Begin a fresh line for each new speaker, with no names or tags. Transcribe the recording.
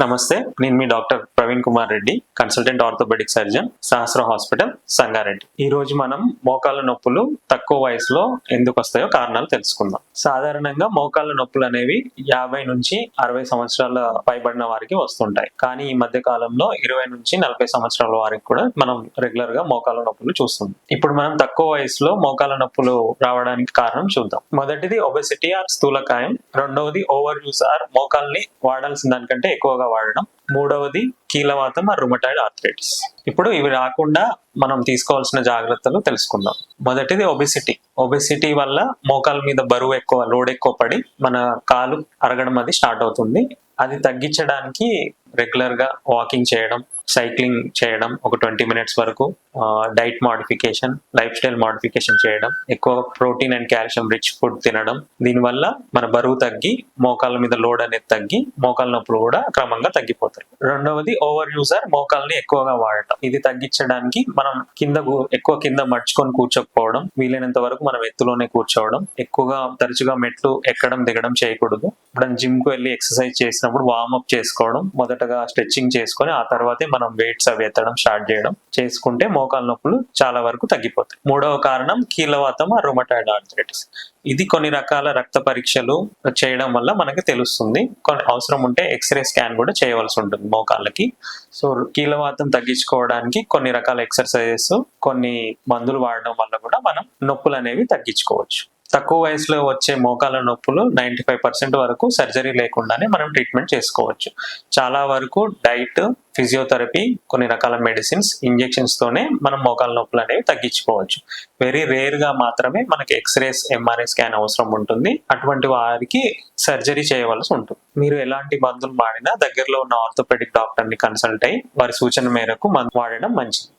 నమస్తే నేను మీ doctor Praveen Kumar Reddy consultant orthopaedic surgeon Sahasra hospital Sangareddy. ఈ రోజు మనం మోకాళ్ళ నొప్పులు తక్కువ వయసులో ఎందుకు వస్తాయో కారణాలు తెలుసుకుందాం. సాధారణంగా మోకాళ్ళ నొప్పులు అనేవి యాభై నుంచి అరవై సంవత్సరాల పైబడిన వారికి వస్తుంటాయి. కానీ ఈ మధ్య కాలంలో ఇరవై నుంచి నలభై సంవత్సరాల వారికి కూడా మనం రెగ్యులర్గా మోకాళ్ళ నొప్పులు చూస్తుంది ఇప్పుడు మనం తక్కువ వయసులో మోకాళ్ళ నొప్పులు రావడానికి కారణం చూద్దాం. మొదటిది ఒబెసిటీ ఆర్ స్థూలకాయం. రెండవది ఓవర్ యూస్ ఆర్ మోకాల్ని వాడాల్సిన దానికంటే ఎక్కువగా వాడడం. మూడవది కీలవాతం రుమటాయిడ్ ఆర్థరైటిస్ ఇప్పుడు ఇవి రాకుండా మనం తీసుకోవాల్సిన జాగ్రత్తలు తెలుసుకుందాం. మొదటిది ఒబెసిటీ ఒబెసిటీ వల్ల మోకాల మీద బరువు ఎక్కువ లోడ్ ఎక్కువ పడి మన కాలు అరగడం అది స్టార్ట్ అవుతుంది. అది తగ్గించడానికి రెగ్యులర్గా వాకింగ్ చేయడం సైక్లింగ్ చేయడం ఒక ట్వంటీ మినిట్స్ వరకు diet modification lifestyle modification చేయడం ఎక్కువ protein and calcium rich food తినడం. దీనివల్ల మన బరువు తగ్గి మోకాళ్ళ మీద లోడ్ అనేది తగ్గి మోకాళ్ళ నొప్పులు కూడా క్రమంగా తగ్గిపోతాయి. రెండవది ఓవర్ యూజర్ మోకాల్ని ఎక్కువగా వాడటం. ఇది తగ్గించడానికి మనం కింద ఎక్కువ కింద మడుచుకొని కూర్చోకపోవడం వీలైనంత వరకు మనం ఎత్తులోనే కూర్చోవడం ఎక్కువగా తరచుగా మెట్లు ఎక్కడం దిగడం చేయకూడదు. ఎప్పుడైనా జిమ్కి వెళ్ళి ఎక్సర్సైజ్ చేసినప్పుడు వార్మప్ చేసుకోవడం మొదటగా స్ట్రెచ్చింగ్ చేసుకొని ఆ తర్వాతే మనం వెయిట్స్ అవి ఎత్తడం స్టార్ట్ చేయడం చేసుకుంటే మోకాల నొప్పులు చాలా వరకు తగ్గిపోతాయి. మూడవ కారణం కీలవాతం రొమటాయిడ్ ఆర్థరైటిస్ ఇది కొన్ని రకాల రక్త పరీక్షలు చేయడం వల్ల మనకి తెలుస్తుంది. కొన్ని అవసరం ఉంటే ఎక్స్రే స్కాన్ కూడా చేయవలసి ఉంటుంది మోకాళ్ళకి. సో కీలవాతం తగ్గించుకోవడానికి కొన్ని రకాల ఎక్సర్సైజెస్ కొన్ని మందులు వాడడం వల్ల కూడా మనం నొప్పులు అనేవి తగ్గించుకోవచ్చు. తక్కువ వయసులో వచ్చే మోకాల నొప్పులు నైంటీ ఫైవ్ పర్సెంట్ వరకు సర్జరీ లేకుండానే మనం ట్రీట్మెంట్ చేసుకోవచ్చు. చాలా వరకు డైట్ ఫిజియోథెరపీ కొన్ని రకాల మెడిసిన్స్ ఇంజెక్షన్స్ తోనే మనం మోకాల నొప్పులు అనేవి తగ్గించుకోవచ్చు. వెరీ రేర్గా మాత్రమే మనకి ఎక్స్రేస్ ఎంఆర్ఐ స్కాన్ అవసరం ఉంటుంది. అటువంటి వారికి సర్జరీ చేయవలసి ఉంటుంది. మీరు ఎలాంటి మందులు వాడినా దగ్గరలో ఉన్న ఆర్థోపెడిక్ డాక్టర్ని కన్సల్ట్ అయ్యి వారి సూచన మేరకు మందు వాడడం మంచిది.